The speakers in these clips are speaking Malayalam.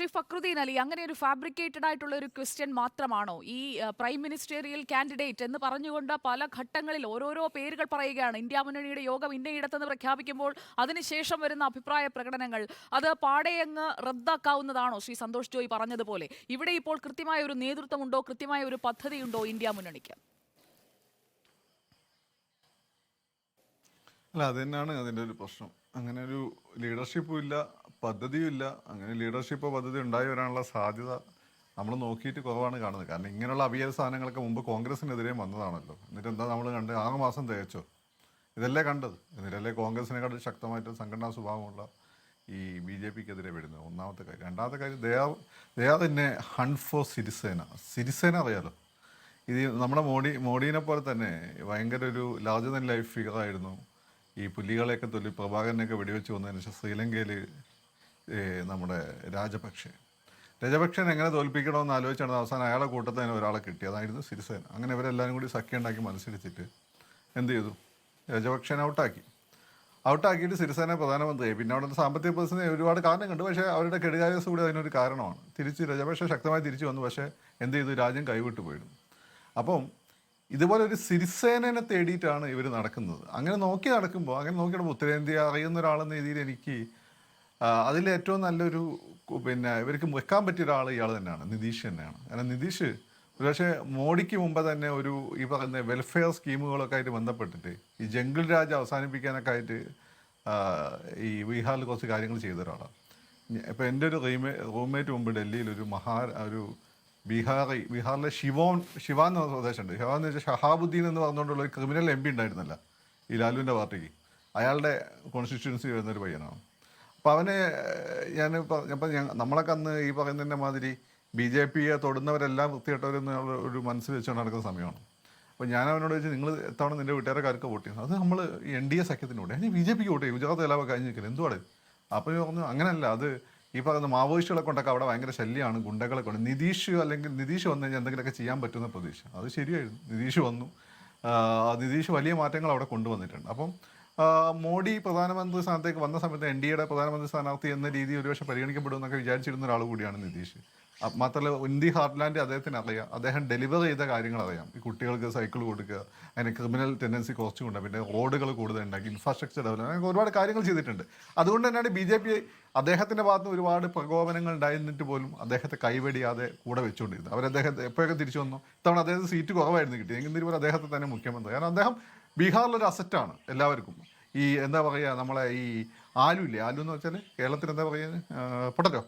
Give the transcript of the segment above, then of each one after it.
ശ്രീ ഫക്രുദ്ദീൻ അലി അങ്ങനെ ഒരു ഫാബ്രിക്കേറ്റഡ് ആയിട്ടുള്ള ഒരു ക്വസ്റ്റ്യൻ മാത്രമാണോ? ഈ പ്രൈം മിനിസ്റ്റേറിയൽ കാൻഡിഡേറ്റ് എന്ന് പറഞ്ഞുകൊണ്ട് പല ഘട്ടങ്ങളിൽ ഓരോരോ പേരുകൾ പറയുകയാണ്. ഇന്ത്യ മുന്നണിയുടെ യോഗം ഇന്നയിടത്തെന്ന് പ്രഖ്യാപിക്കുമ്പോൾ അതിനുശേഷം വരുന്ന അഭിപ്രായ പ്രകടനങ്ങൾ അത് പാടയങ്ങ് റദ്ദാക്കാവുന്നതാണോ ശ്രീ സന്തോഷ് ജോയി പറഞ്ഞതുപോലെ? ഇവിടെ ഇപ്പോൾ കൃത്യമായ ഒരു നേതൃത്വമുണ്ടോ? കൃത്യമായ ഒരു പദ്ധതിയുണ്ടോ ഇന്ത്യ മുന്നണിക്ക്? അല്ല അത് തന്നെയാണ് അതിന്റെ ഒരു പ്രശ്നം. അങ്ങനെ ഒരു ലീഡർഷിപ്പും ഇല്ല. പദ്ധതിയും ഇല്ല അങ്ങനെ ലീഡർഷിപ്പ് പദ്ധതി ഉണ്ടായി വരാനുള്ള സാധ്യത നമ്മൾ നോക്കിയിട്ട് കുറവാണ് കാണുന്നത്. കാരണം ഇങ്ങനെയുള്ള അഭിയത സാധനങ്ങളൊക്കെ മുമ്പ് കോൺഗ്രസിനെതിരെയും വന്നതാണല്ലോ. എന്നിട്ട് എന്താ നമ്മൾ കണ്ട്? ആറ് മാസം തികച്ചോ? ഇതല്ലേ കണ്ടത്? എന്നിട്ടല്ലേ കോൺഗ്രസിനെക്കാൾ ശക്തമായിട്ട് സംഘടനാ സ്വഭാവമുള്ള ഈ ബി ജെ പിക്കെതിരെ വരുന്നത്? ഒന്നാമത്തെ കാര്യം. രണ്ടാമത്തെ കാര്യം ദയാ ദയാ തന്നെ ഹൺ ഫോർ സിരിസേന. സിരിസേന അറിയാലോ? ഇത് നമ്മുടെ മോഡി മോഡീനെ പോലെ തന്നെ ഭയങ്കര ഒരു ലാർജ് ദൻ ലൈഫ് ഫിഗറായിരുന്നു. ഈ പുലികളെയൊക്കെ തൊല്ലി പ്രഭാകരനെയൊക്കെ വെടിവെച്ച് വന്നതിന് ശേഷം ശ്രീലങ്കയിൽ നമ്മുടെ രാജപക്ഷെ രാജപക്ഷനെ എങ്ങനെ തോൽപ്പിക്കണമെന്ന് ആലോചിച്ചാണ് അവസാനം അയാളെ കൂട്ടത്തിൽ തന്നെ ഒരാളെ കിട്ടി അതായിരുന്നു സിരിസേന. അങ്ങനെ ഇവരെല്ലാവരും കൂടി സഖ്യം ഉണ്ടാക്കി മത്സരിച്ചിട്ട് എന്ത് ചെയ്തു? രാജപക്ഷനെ ഔട്ടാക്കി. ഔട്ടാക്കിയിട്ട് സിരിസേന പ്രധാനമന്ത്രിയായി. പിന്നെ അവിടുത്തെ സാമ്പത്തിക പ്രതിസന്ധി ഒരുപാട് കാരണം കണ്ടു. പക്ഷേ അവരുടെ കെടുകാര്യസ് കൂടി അതിനൊരു കാരണമാണ്. തിരിച്ച് രാജപക്ഷ ശക്തമായി തിരിച്ചു വന്നു. പക്ഷേ എന്ത് ചെയ്തു? രാജ്യം കൈവിട്ടു പോയിരുന്നു അപ്പം ഇതുപോലെ ഒരു സിരിസേനനെ തേടിയിട്ടാണ് ഇവർ നടക്കുന്നത്. അങ്ങനെ നോക്കി നടക്കുമ്പോൾ അങ്ങനെ നോക്കി നടക്കുമ്പോൾ ഉത്തരേന്ത്യ അറിയുന്ന ഒരാളെന്ന രീതിയിൽ എനിക്ക് അതിൽ ഏറ്റവും നല്ലൊരു പിന്നെ ഇവർക്ക് വെക്കാൻ പറ്റിയ ഒരാൾ ഇയാൾ തന്നെയാണ് നിതീഷ് തന്നെയാണ്. കാരണം നിതീഷ് ഒരുപക്ഷെ മോഡിക്ക് മുമ്പ് തന്നെ ഒരു ഈ പറയുന്ന വെൽഫെയർ സ്കീമുകളൊക്കെ ആയിട്ട് ബന്ധപ്പെട്ടിട്ട് ഈ ജംഗിൾ രാജ് അവസാനിപ്പിക്കാനൊക്കെ ആയിട്ട് ഈ ബീഹാറിൽ കുറച്ച് കാര്യങ്ങൾ ചെയ്ത ഒരാളാണ് ഇപ്പം എന്റെ ഒരു റീമേ റൂംമേറ്റ് മുമ്പ് ഡൽഹിയിൽ ഒരു മഹാ ഒരു ബീഹാറി ബീഹാറിലെ ശിവോൻ ശിവാൻ എന്ന പ്രദേശമുണ്ട്. ശിവാൻ എന്ന് വെച്ചാൽ ഷഹാബുദ്ദീൻ എന്ന് പറഞ്ഞുകൊണ്ടുള്ള ഒരു ക്രിമിനൽ എം പി ഉണ്ടായിരുന്നല്ല ഈ ലാലുവിന്റെ പാർട്ടിക്ക്. അയാളുടെ കോൺസ്റ്റിറ്റ്യുവൻസി വരുന്ന ഒരു പയ്യനാണ്. അപ്പോൾ അവന് ഞാൻ അപ്പം നമ്മളൊക്കെ അന്ന് ഈ പറയുന്നതിന്റെ മാതിരി ബി ജെ പിയെ തൊടുന്നവരെല്ലാം വൃത്തിയിട്ടവരെന്ന് ഒരു മനസ്സിൽ വെച്ചുകൊണ്ട് നടക്കുന്ന സമയമാണ്. അപ്പോൾ ഞാൻ അവനോട് ചോദിച്ചു നിങ്ങൾ എത്തവണ നിന്റെ വീട്ടുകാരക്കാർക്ക് വോട്ട് ചെയ്യുന്നത് അത് നമ്മൾ എൻ ഡി എ സഖ്യത്തിന് വോട്ട് ഞാൻ ബി ജെ പിക്ക് വോട്ട് ചെയ്യും ഗുജറാത്ത് കലാപം കഴിഞ്ഞ് നിൽക്കുന്നത് എന്തുവാണ് അപ്പോൾ പറഞ്ഞു അങ്ങനല്ല അത് ഈ പറയുന്ന മാവോയിസ്റ്റുകളെ കൊണ്ടൊക്കെ അവിടെ ഭയങ്കര ശല്യമാണ് ഗുണ്ടകളെ കൊണ്ട്. നിതീഷ് അല്ലെങ്കിൽ നിതീഷ് വന്നു കഴിഞ്ഞാൽ എന്തെങ്കിലുമൊക്കെ ചെയ്യാൻ പറ്റുന്ന പ്രതീക്ഷ. അത് ശരിയായിരുന്നു. നിതീഷ് വന്നു. നിതീഷ് വലിയ മാറ്റങ്ങൾ അവിടെ കൊണ്ടുവന്നിട്ടുണ്ട്. അപ്പം മോഡി പ്രധാനമന്ത്രി സ്ഥാനത്തേക്ക് വന്ന സമയത്ത് എൻ ഡി എയുടെ പ്രധാനമന്ത്രി സ്ഥാനാർത്ഥി എന്ന രീതി ഒരുപക്ഷെ പരിഗണിക്കപ്പെടുമെന്നൊക്കെ വിചാരിച്ചിരുന്ന ഒരാൾ കൂടിയാണ് നിതീഷ്. മാത്രമല്ല ഇന്ത്യ ഹാർട്ട്ലാൻഡ് അദ്ദേഹത്തിന് അറിയാം. അദ്ദേഹം ഡെലിവർ ചെയ്ത കാര്യങ്ങൾ അറിയാം. ഈ കുട്ടികൾക്ക് സൈക്കിൾ കൊടുക്കുക അതിന് ക്രിമിനൽ ടെൻഡൻസി കുറച്ചുകൊണ്ട് പിന്നെ റോഡുകൾ കൂടുതൽ ഉണ്ടാക്കി ഇൻഫ്രാസ്ട്രക്ചർ ഡെവലപ്മെന്റ് അങ്ങനെ ഒരുപാട് കാര്യങ്ങൾ ചെയ്തിട്ടുണ്ട്. അതുകൊണ്ട് തന്നെയാണ് ബി ജെ പി അദ്ദേഹത്തിന്റെ ഭാഗത്ത് ഒരുപാട് പ്രകോപനങ്ങൾ ഉണ്ടായിരുന്നിട്ട് പോലും അദ്ദേഹത്തെ കൈവെടിയാതെ കൂടെ വെച്ചുകൊണ്ടിരുന്നത് അവരദ്ദേഹത്തെ എപ്പോഴൊക്കെ തിരിച്ചു വന്നു? ഇത്തവണ അദ്ദേഹത്തിന് സീറ്റ് കുറവായിരുന്നു കിട്ടിയത്. എങ്കിൽ പോലും അദ്ദേഹത്തെ തന്നെ മുഖ്യമന്ത്രി. കാരണം അദ്ദേഹം ബീഹാറിലൊരു അസറ്റാണ് എല്ലാവർക്കും. ഈ എന്താ പറയുക നമ്മളെ ഈ ആലു ഇല്ലേ? ആലു എന്ന് വെച്ചാൽ കേരളത്തിൽ എന്താ പറയുക പൊട്ടറ്റോ.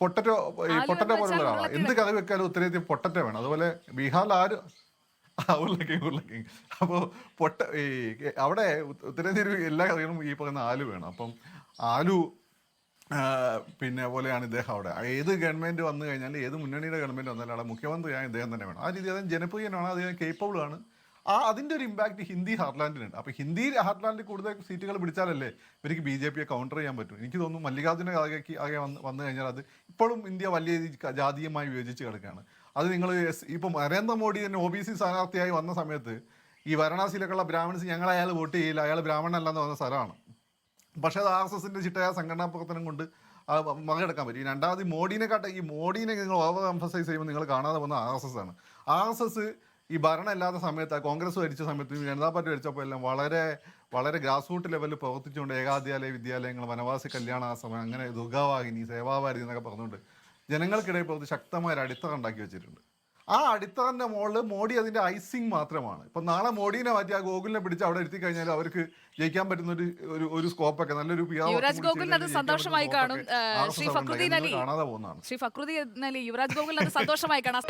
പൊട്ടറ്റോ ഈ പൊട്ടറ്റോ പോലുള്ള ഒരാളാണ് എന്ത് കറി വെക്കാലും ഉത്തരേന്ത്യ പൊട്ടറ്റോ വേണം. അതുപോലെ ബീഹാറിൽ ആര്? ഉരുളക്കിങ് ഉരുളക്കിങ് അപ്പോൾ പൊട്ട ഈ അവിടെ ഉത്ത- ഉത്തരേന്ത്യയിൽ എല്ലാ കറികളും ഈ പറയുന്ന ആലു വേണം. അപ്പം ആലു പിന്നെ പോലെയാണ് ഇദ്ദേഹം അവിടെ. ഏത് ഗവൺമെന്റ് വന്നു കഴിഞ്ഞാൽ ഏത് മുന്നണിയുടെ ഗവൺമെന്റ് വന്നാലും അവിടെ മുഖ്യമന്ത്രിയായ ഇദ്ദേഹം തന്നെ വേണം. ആ രീതി അദ്ദേഹം ജനപ്രിയനാണ് അദ്ദേഹം കേപ്പബിൾ ആണ്. ആ അതിന്റെ ഒരു ഇമ്പാക്ട് ഹിന്ദി ഹാർട്ട്ലാൻഡിനുണ്ട് അപ്പോൾ ഹിന്ദി ഹാർട്ട്ലാൻഡിൽ കൂടുതൽ സീറ്റുകൾ പിടിച്ചാലല്ലേ ഇവർക്ക് ബി ജെ പിയെ കൗണ്ടർ ചെയ്യാൻ പറ്റും. എനിക്ക് തോന്നുന്നു മല്ലികാർജുന ആകെ ആകെ വന്ന് വന്നു കഴിഞ്ഞാൽ അത് ഇപ്പോഴും ഇന്ത്യ വലിയ ജാതീയമായി വിഭജിച്ച് കിടക്കുകയാണ് അത് നിങ്ങൾ ഇപ്പം നരേന്ദ്രമോദി തന്നെ ഒ ബി സി സ്ഥാനാർത്ഥിയായി വന്ന സമയത്ത് ഈ വാരണാസിയിലൊക്കെയുള്ള ബ്രാഹ്മിൺസ് ഞങ്ങൾ അയാൾ വോട്ട് ചെയ്യില്ല അയാൾ ബ്രാഹ്മണനല്ലെന്ന് പറഞ്ഞ സ്ഥലമാണ്. പക്ഷേ അത് ആർ എസ് എസിന്റെ ചിട്ടയായ സംഘടനാ പ്രവർത്തനം കൊണ്ട് മറികടക്കാൻ പറ്റും. രണ്ടാമത് ഈ മോഡീനെ കാട്ട ഈ മോഡീനെ നിങ്ങൾ ഓവർ എംഫസൈസ് ചെയ്യുമ്പോൾ നിങ്ങൾ കാണാതെ പോകുന്ന ആർ എസ് എസ് ആണ്. ആർ എസ് എസ് ഈ ഭരണം ഇല്ലാത്ത സമയത്ത് കോൺഗ്രസ് ഭരിച്ച സമയത്ത് ജനതാ പാർട്ടി ഭരിച്ചപ്പോൾ എല്ലാം വളരെ വളരെ ഗ്രാസ് റൂട്ട് ലെവലിൽ പ്രവർത്തിച്ചുകൊണ്ട് ഏകാദ്യാലയ വിദ്യാലയങ്ങൾ വനവാസി കല്യാണ ആശ്രമം അങ്ങനെ ദുർഗാവാഹിനി സേവാഭാരതി എന്നൊക്കെ പറഞ്ഞുകൊണ്ട് ജനങ്ങൾക്കിടയിൽ പ്രവർത്തി ശക്തമായ ഒരു അടിത്തറ ഉണ്ടാക്കി വെച്ചിട്ടുണ്ട്. ആ അടിത്തറന്റെ മുകളിൽ മോഡി അതിന്റെ ഐസിങ് മാത്രമാണ്. ഇപ്പൊ നാളെ മോഡിനെ മാറ്റി ആ ഗോകുലിനെ പിടിച്ച് അവിടെ എത്തി കഴിഞ്ഞാൽ അവർക്ക് ജയിക്കാൻ പറ്റുന്ന ഒരു ഒരു സ്കോപ്പ് ഒക്കെ നല്ലൊരു യുവരാജ് ഗോകുലിന് അത് സന്തോഷമായി കാണും. ശ്രീ ഫക്രുദ്ദീൻ അലി. കാണാതെ പോകുന്നതാണ്. ശ്രീ ഫക്രുദ്ദീൻ അലി യുവരാജ് ഗോകുലിന് അത് സന്തോഷമായി കാണാം.